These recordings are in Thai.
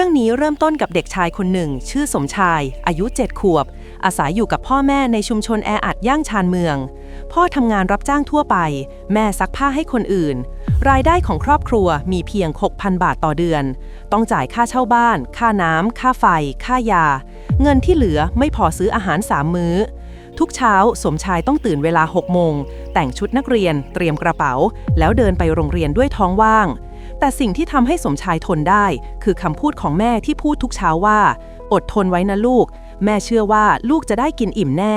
รื่องนี้เริ่มต้นกับเด็กชายคนหนึ่ง ชื่อสมชาย อายุ 7 ขวบ อาศัยอยู่กับพ่อแม่ในชุมชนแออัดย่างชานเมือง พ่อทำงานรับจ้างทั่วไป แม่ซักผ้าให้คนอื่น รายได้ของครอบครัวมีเพียง 6,000 บาทต่อเดือน ต้องจ่ายค่าเช่าบ้าน ค่าน้ำค่าไฟ ค่ายา เงินที่เหลือไม่พอซื้ออาหารสามมื้อทุกเช้าสมชายต้องตื่นเวลา6โมง แต่งชุดนักเรียน เตรียมกระเป๋า แล้วเดินไปโรงเรียนด้วยท้องว่าง แต่สิ่งที่ทำให้สมชายทนได้ คือคำพูดของแม่ที่พูดทุกเช้าว่า อดทนไว้นะลูก แม่เชื่อว่าลูกจะได้กินอิ่มแน่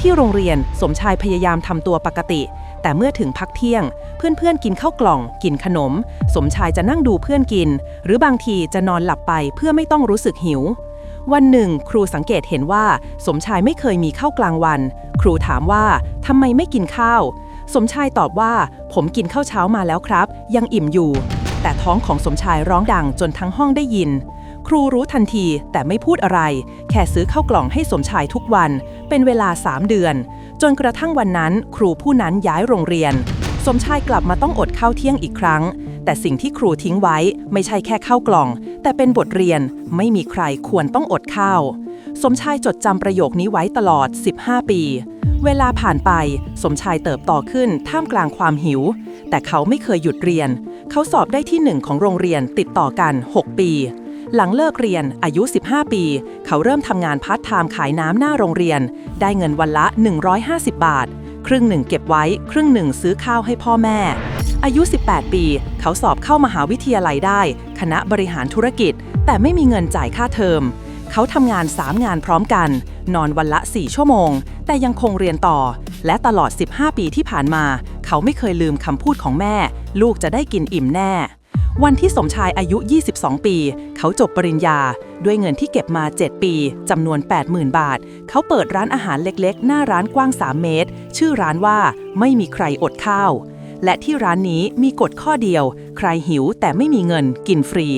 ที่โรงเรียนสมชายพยายามทำตัวปกติ แต่เมื่อถึงพักเที่ยง เพื่อนๆกินข้าวกล่อง กินขนม สมชายจะนั่งดูเพื่อนกิน หรือบางทีจะนอนหลับไปเพื่อไม่ต้องรู้สึกหิว วันหนึ่ง ครูสังเกตเห็นว่า สมชายไม่เคยมีข้าวกลางวัน ครูถามว่าทำไมไม่กินข้าวสมชายตอบว่า ผมกินข้าวเช้ามาแล้วครับ ยังอิ่มอยู่ แต่ท้องของสมชายร้องดังจนทั้งห้องได้ยิน ครูรู้ทันทีแต่ไม่พูดอะไร แค่ซื้อข้าวกล่องให้สมชายทุกวัน เป็นเวลา 3 เดือน จนกระทั่งวันนั้น ครูผู้นั้นย้ายโรงเรียน สมชายกลับมาต้องอดข้าวเที่ยงอีกครั้ง แต่สิ่งที่ครูทิ้งไว้ไม่ใช่แค่ข้าวกล่อง แต่เป็นบทเรียนไม่มีใครควรต้องอดข้าวสมชายจดจำประโยคนี้ไว้ตลอด 15 ปี เวลาผ่านไป สมชายเติบโตขึ้นท่ามกลางความหิว แต่เขาไม่เคยหยุดเรียน เขาสอบได้ที่หนึ่งของโรงเรียนติดต่อกัน 6 ปี หลังเลิกเรียนอายุ 15 ปี เขาเริ่มทำงานพาร์ทไทม์ขายน้ำหน้าโรงเรียน ได้เงินวันละ 150 บาท ครึ่งหนึ่งเก็บไว้ ครึ่งหนึ่งซื้อข้าวให้พ่อแม่ อายุ 18 ปี เขาสอบเข้ามหาวิทยาลัยได้ คณะบริหารธุรกิจ แต่ไม่มีเงินจ่ายค่าเทอม เขาทำงาน 3 งานพร้อมกัน นอนวันละ 4 ชั่วโมง แต่ยังคงเรียนต่อ และตลอด 15 ปีที่ผ่านมา เขาไม่เคยลืมคำพูดของแม่ ลูกจะได้กินอิ่มแน่ วันที่สมชายอายุ 22 ปี เขาจบปริญญา ด้วยเงินที่เก็บมา 7 ปีจำนวน 80,000 บาท เขาเปิดร้านอาหารเล็กๆ หน้าร้านกว้าง 3 เมตร ชื่อร้านว่าไม่มีใครอดข้าว และที่ร้านนี้มีกฎข้อเดียว ใครหิวแต่ไม่มีเงินกินฟรี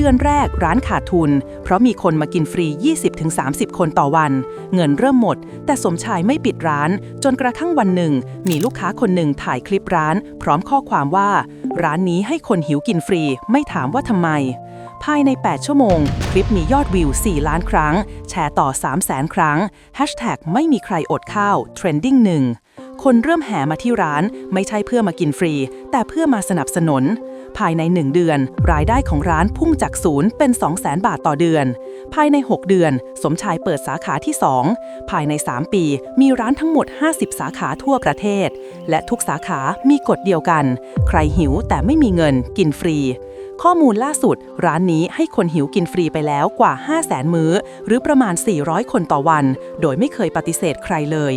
เดือนแรกร้านขาดทุน เพราะมีคนมากินฟรี 20-30 คนต่อวัน เงินเริ่มหมด แต่สมชายไม่ปิดร้าน จนกระทั่งวันหนึ่ง มีลูกค้าคนหนึ่งถ่ายคลิปร้าน พร้อมข้อความว่า ร้านนี้ให้คนหิวกินฟรี ไม่ถามว่าทำไม ภายใน 8 ชั่วโมง คลิปมียอดวิว 4 ล้านครั้ง แชร์ต่อ 3 0 0แสนครั้ง Hashtag ไม่มีใครอดข้าว Trending หนึ่ง คนเริ่มแห่มาที่ร้านไม่ใช่เพื่อมากินฟรี แต่เพื่อมาสนับสนุน ภายใน 1 เดือน รายได้ของร้านพุ่งจากศูนย์เป็น 200,000 บาทต่อเดือน ภายใน 6 เดือน สมชายเปิดสาขาที่ 2 ภายใน 3 ปี มีร้านทั้งหมด 50 สาขาทั่วประเทศ และทุกสาขามีกฎเดียวกัน ใครหิวแต่ไม่มีเงินกินฟรีข้อมูลล่าสุด ร้านนี้ให้คนหิวกินฟรีไปแล้วกว่า 5 0 0แสนมื้อ หรือประมาณ 400 คนต่อวัน โดยไม่เคยปฏิเสธใครเลย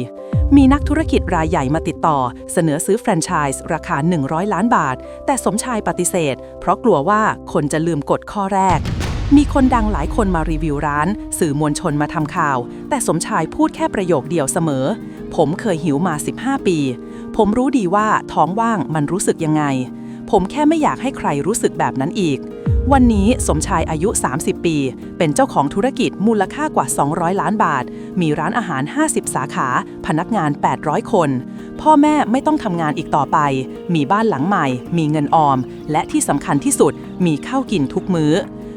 มีนักธุรกิจรายใหญ่มาติดต่อ เสนอซื้อแฟรนไชส์ราคา 100 ล้านบาท แต่สมชายปฏิเสธ เพราะกลัวว่าคนจะลืมกฎข้อแรก มีคนดังหลายคนมารีวิวร้าน สื่อมวลชนมาทำข่าว แต่สมชายพูดแค่ประโยคเดียวเสมอ ผมเคยหิวมา 15 ปี ผมรู้ดีว่าท้องว่างมันรู้สึกยังไง ผมแค่ไม่อยากให้ใครรู้สึกแบบนั้นอีก วันนี้สมชายอายุ 30 ปี เป็นเจ้าของธุรกิจมูลค่ากว่า 200 ล้านบาท มีร้านอาหาร 50 สาขา พนักงาน 800 คน พ่อแม่ไม่ต้องทำงานอีกต่อไป มีบ้านหลังใหม่ มีเงินออม และที่สำคัญที่สุด มีข้าวกินทุกมื้อ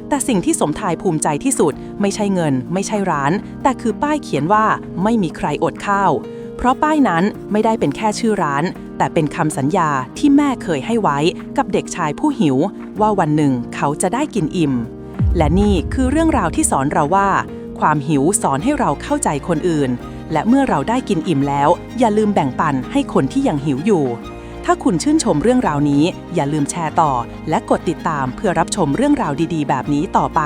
แต่สิ่งที่สมทายภูมิใจที่สุด ไม่ใช่เงิน ไม่ใช่ร้าน แต่คือป้ายเขียนว่าไม่มีใครอดข้าว เพราะป้ายนั้นไม่ได้เป็นแค่ชื่อร้าน แต่เป็นคำสัญญาที่แม่เคยให้ไว้ กับเด็กชายผู้หิวว่าวันหนึ่งเขาจะได้กินอิ่ม และนี่คือเรื่องราวที่สอนเราว่า ความหิวสอนให้เราเข้าใจคนอื่น และเมื่อเราได้กินอิ่มแล้ว อย่าลืมแบ่งปันให้คนที่ยังหิวอยู่ ถ้าคุณชื่นชมเรื่องราวนี้ อย่าลืมแชร์ต่อ และกดติดตามเพื่อรับชมเรื่องราวดี ๆ แบบนี้ต่อไป